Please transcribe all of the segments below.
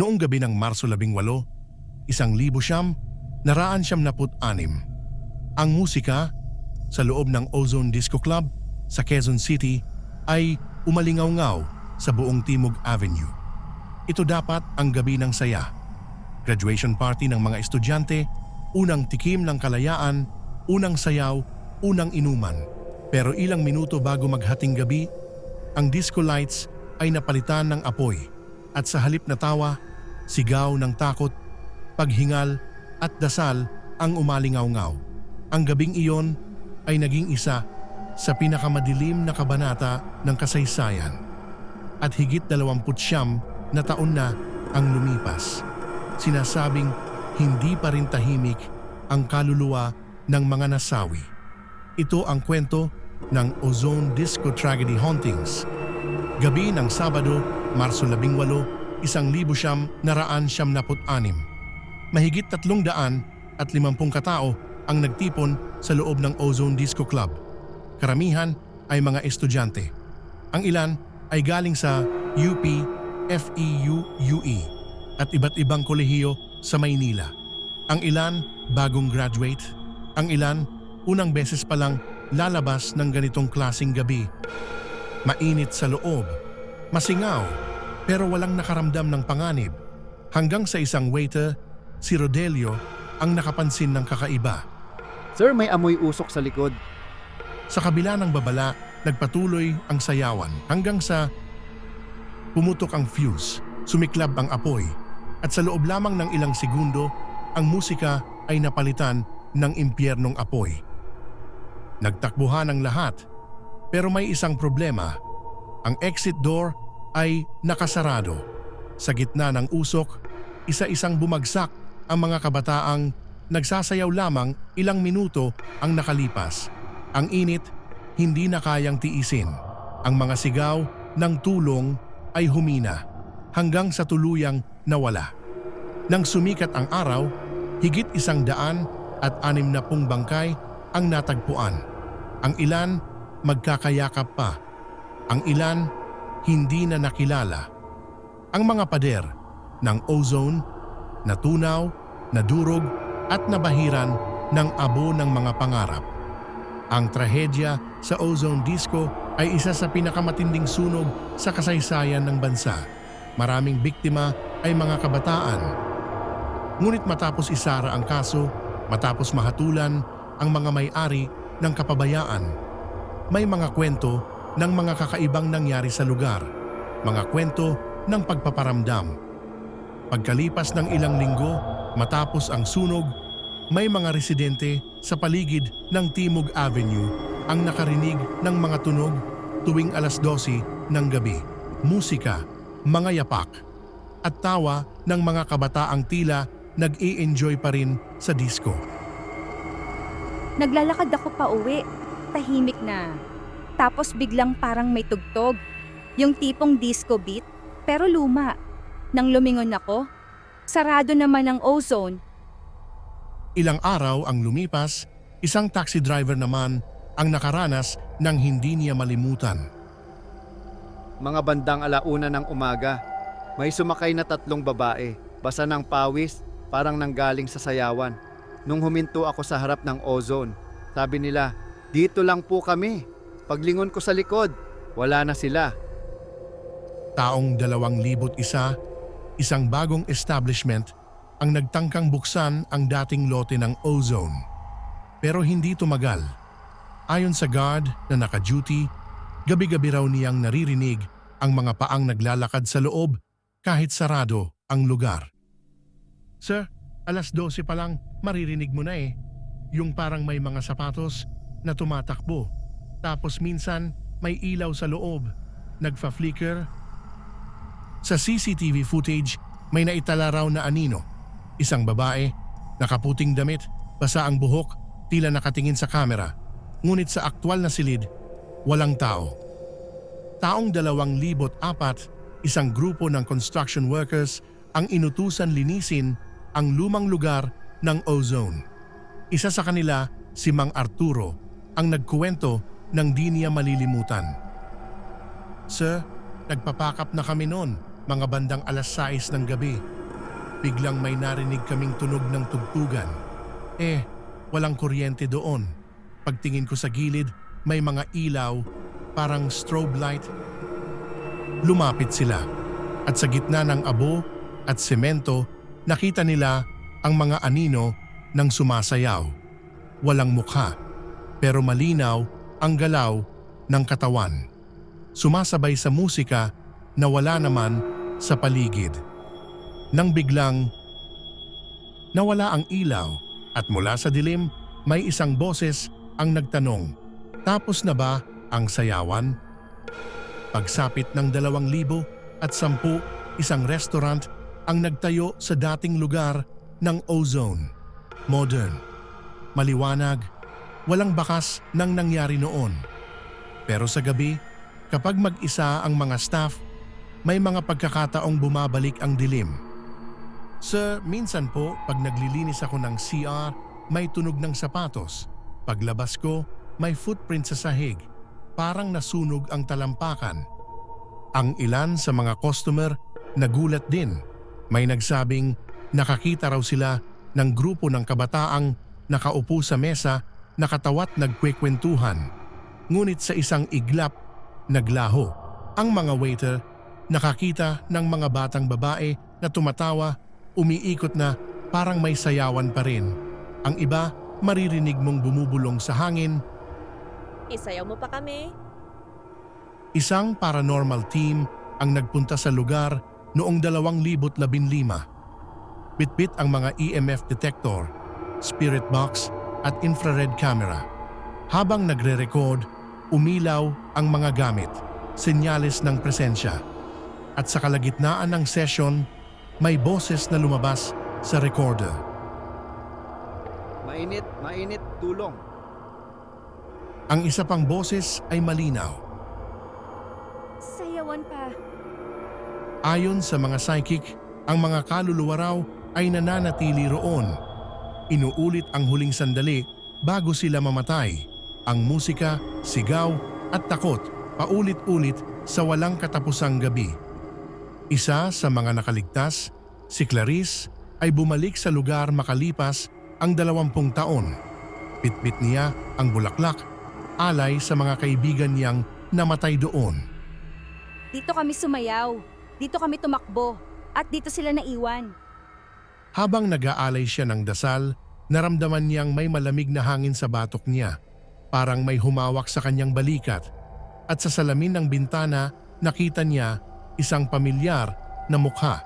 Noong gabi ng Marso 18, isang libo siyam, naraan siyam naput anim. Ang musika sa loob ng Ozone Disco Club sa Quezon City ay umalingaw-ngaw sa buong Timog Avenue. Ito dapat ang gabi ng saya. Graduation party ng mga estudyante, unang tikim ng kalayaan, unang sayaw, unang inuman. Pero ilang minuto bago maghating gabi, ang disco lights ay napalitan ng apoy at sa halip na tawa, sigaw ng takot, paghingal at dasal ang umalingaw-ngaw. Ang gabing iyon ay naging isa sa pinakamadilim na kabanata ng kasaysayan at higit 29 na taon na ang lumipas. Sinasabing hindi pa rin tahimik ang kaluluwa ng mga nasawi. Ito ang kwento ng Ozone Disco Tragedy Hauntings. Gabi ng Sabado, Marso 18, isang libo siyam naraan siyam naput anim. Mahigit tatlong daan at limampung katao ang nagtipon sa loob ng Ozone Disco Club. Karamihan ay mga estudyante. Ang ilan ay galing sa UP, FEU, UE at iba't ibang kolehiyo sa Maynila. Ang ilan bagong graduate, ang ilan unang beses pa lang lalabas ng ganitong klasing gabi. Mainit sa loob, masingaw, pero walang nakaramdam ng panganib. Hanggang sa isang waiter, si Rodelio, ang nakapansin ng kakaiba. Sir, may amoy usok sa likod. Sa kabila ng babala, nagpatuloy ang sayawan hanggang sa pumutok ang fuse, sumiklab ang apoy, at sa loob lamang ng ilang segundo, ang musika ay napalitan ng impyernong apoy. Nagtakbuhan ang lahat, pero may isang problema. Ang exit door ay nakasarado. Sa gitna ng usok, isa-isang bumagsak ang mga kabataang nagsasayaw lamang ilang minuto ang nakalipas. Ang init, hindi na kayang tiisin. Ang mga sigaw ng tulong ay humina hanggang sa tuluyang nawala. Nang sumikat ang araw, higit isang daan at anim na pung bangkay ang natagpuan. Ang ilan magkakayakap pa. Ang ilan hindi na nakilala. Ang mga pader ng ozone, natunaw, nadurog at nabahiran ng abo ng mga pangarap. Ang trahedya sa ozone disco ay isa sa pinakamatinding sunog sa kasaysayan ng bansa. Maraming biktima ay mga kabataan. Ngunit matapos isara ang kaso, matapos mahatulan ang mga may-ari ng kapabayaan, may mga kwento ng mga kakaibang nangyari sa lugar, mga kwento ng pagpaparamdam. Pagkalipas ng ilang linggo, matapos ang sunog, may mga residente sa paligid ng Timog Avenue ang nakarinig ng mga tunog tuwing alas 12 ng gabi. Musika, mga yapak, at tawa ng mga kabataang tila nag-i-enjoy pa rin sa disco. Naglalakad ako pa uwi. Tahimik na. Tapos biglang parang may tugtog. Yung tipong disco beat, pero luma. Nang lumingon ako, sarado naman ang ozone. Ilang araw ang lumipas, isang taxi driver naman ang nakaranas ng hindi niya malimutan. Mga bandang alauna ng umaga, may sumakay na tatlong babae, basa ng pawis, parang nanggaling sa sayawan. Nung huminto ako sa harap ng ozone, sabi nila, dito lang po kami. Paglingon ko sa likod, wala na sila. Taong dalawang libot isa, isang bagong establishment ang nagtangkang buksan ang dating lote ng ozone. Pero hindi tumagal. Ayon sa guard na naka-duty, gabi-gabi raw niyang naririnig ang mga paang naglalakad sa loob kahit sarado ang lugar. Sir, alas 12 pa lang maririnig mo na eh. Yung parang may mga sapatos na tumatakbo. Tapos minsan may ilaw sa loob, nagfa-flicker sa CCTV footage, may naitala raw na anino. Isang babae, nakaputing damit, basa ang buhok, tila nakatingin sa kamera. Ngunit sa aktwal na silid, walang tao. Taong dalawang libot apat, isang grupo ng construction workers ang inutusan linisin ang lumang lugar ng ozone. Isa sa kanila, si Mang Arturo, ang nagkuwento ng di niya malilimutan. Sir, nagpapakap na kami noon. mga bandang alas 6 ng gabi, biglang may narinig kaming tunog ng tugtugan. Eh, walang kuryente doon. Pagtingin ko sa gilid, may mga ilaw, parang strobe light. Lumapit sila at sa gitna ng abo at semento, nakita nila ang mga anino ng sumasayaw. Walang mukha, pero malinaw ang galaw ng katawan. Sumasabay sa musika na wala naman sa paligid. Nang biglang nawala ang ilaw at mula sa dilim may isang boses ang nagtanong, tapos na ba ang sayawan? Pagsapit ng dalawang libo at sampu, isang restaurant ang nagtayo sa dating lugar ng Ozone. Modern, maliwanag, walang bakas ng nangyari noon. Pero sa gabi, kapag mag-isa ang mga staff, may mga pagkakataong bumabalik ang dilim. Sir, minsan po pag naglilinis ako ng CR, may tunog ng sapatos. Paglabas ko, may footprint sa sahig. Parang nasunog ang talampakan. Ang ilan sa mga customer nagulat din. May nagsabing nakakita raw sila ng grupo ng kabataang nakaupo sa mesa nakatawat nagkwekwentuhan. Ngunit sa isang iglap, naglaho. Ang mga waiter nakakita ng mga batang babae na tumatawa, umiikot na parang may sayawan pa rin. Ang iba, maririnig mong bumubulong sa hangin, Isayaw mo pa kami? Isang paranormal team ang nagpunta sa lugar noong 2015. Bitbit ang mga EMF detector, spirit box at infrared camera. Habang nagre-record, umilaw ang mga gamit, senyales ng presensya. At sa kalagitnaan ng session, may boses na lumabas sa recorder. Mainit, mainit, tulong. Ang isa pang boses ay malinaw. Sayawan pa. Ayon sa mga psychic, ang mga kaluluwa raw ay nananatili roon. Inuulit ang huling sandali bago sila mamatay. Ang musika, sigaw at takot paulit-ulit sa walang katapusang gabi. Isa sa mga nakaligtas, si Clarice, ay bumalik sa lugar makalipas ang dalawampung taon. Bitbit niya ang bulaklak, alay sa mga kaibigan niyang namatay doon. Dito kami sumayaw. Dito kami tumakbo. At dito sila naiwan. Habang nag-aalay siya ng dasal, naramdaman niyang may malamig na hangin sa batok niya. Parang may humawak sa kanyang balikat. At sa salamin ng bintana, nakita niya isang pamilyar na mukha.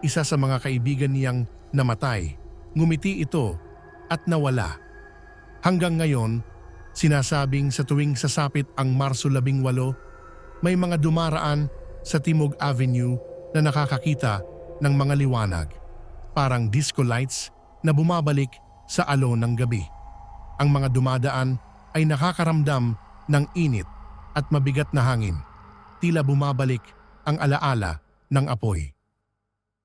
Isa sa mga kaibigan niyang namatay. Ngumiti ito at nawala. Hanggang ngayon, sinasabing sa tuwing sasapit ang Marso 18, may mga dumaraan sa Timog Avenue na nakakakita ng mga liwanag, parang disco lights na bumabalik sa alon ng gabi. Ang mga dumadaan ay nakakaramdam ng init at mabigat na hangin. Tila bumabalik ang alaala ng apoy.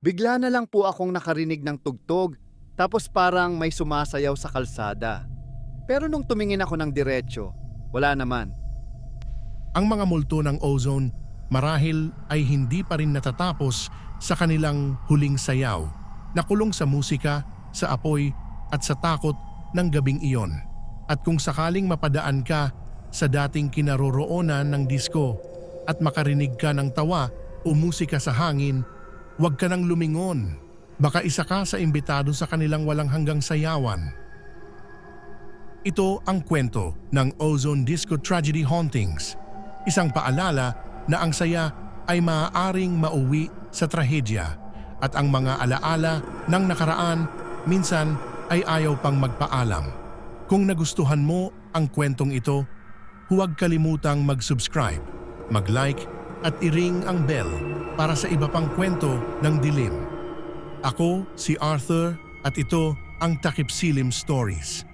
Bigla na lang po akong nakarinig ng tugtog tapos parang may sumasayaw sa kalsada. Pero nung tumingin ako ng diretsyo, wala naman. Ang mga multo ng ozone marahil ay hindi pa rin natatapos sa kanilang huling sayaw, nakulong sa musika, sa apoy at sa takot ng gabing iyon. At kung sakaling mapadaan ka sa dating kinaroroonan ng disko at makarinig ka ng tawa o musika sa hangin, huwag ka nang lumingon. Baka isa ka sa imbitado sa kanilang walang hanggang sayawan. Ito ang kwento ng Ozone Disco Tragedy Hauntings. Isang paalala na ang saya ay maaaring mauwi sa trahedya at ang mga alaala ng nakaraan minsan ay ayaw pang magpaalam. Kung nagustuhan mo ang kwentong ito, huwag kalimutang mag-subscribe, mag-like at i-ring ang bell para sa iba pang kwento ng dilim. Ako si Arthur at ito ang Takip Silim Stories.